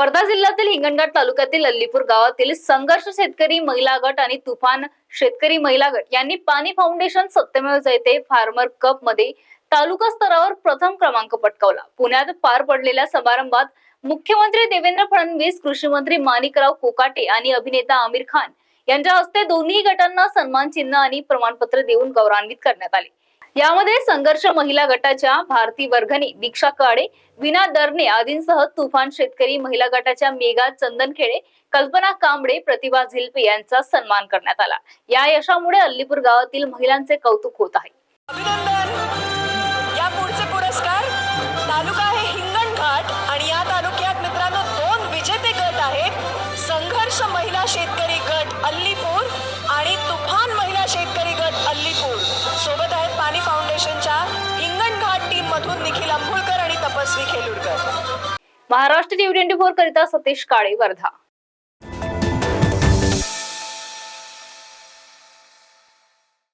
वर्धा जिल्ह्यातील हिंगणघाट तालुक्यातील अल्लीपूर गावातील संघर्ष शेतकरी महिला गट आणि तुफान शेतकरी महिला गट यांनी पाणी फाउंडेशन सत्यमेव जयते फार्मर कपमध्ये तालुका स्तरावर प्रथम क्रमांक पटकावला. पुण्यात पार पडलेल्या समारंभात मुख्यमंत्री देवेंद्र फडणवीस कृषी मंत्री माणिकराव कोकाटे आणि अभिनेता आमिर खान यांच्या हस्ते दोन्ही गटांना सन्मान चिन्ह आणि प्रमाणपत्र देऊन गौरवान्वित करण्यात आले. यामध्ये संघर्ष महिला गटाच्या भारती वर्घने दीक्षा काळे विना दरने आदींसह तुफान शेतकरी महिला गटाच्या मेघा चंदनखेडे कल्पना कांबळे प्रतिभा झिल्पे यांचा सन्मान करण्यात आला. या यशामुळे अल्लीपूर गावातील महिलांचे कौतुक होत आहे. या पुढचे पुरस्कार तालुका आहे हिंगणघाट आणि या तालुक्यात मित्रांनो दोन विजेते गट आहेत. संघर्ष महिला शेतकरी गट Allipur Maharashtra new twenty four करिता सतीश काळे वर्धा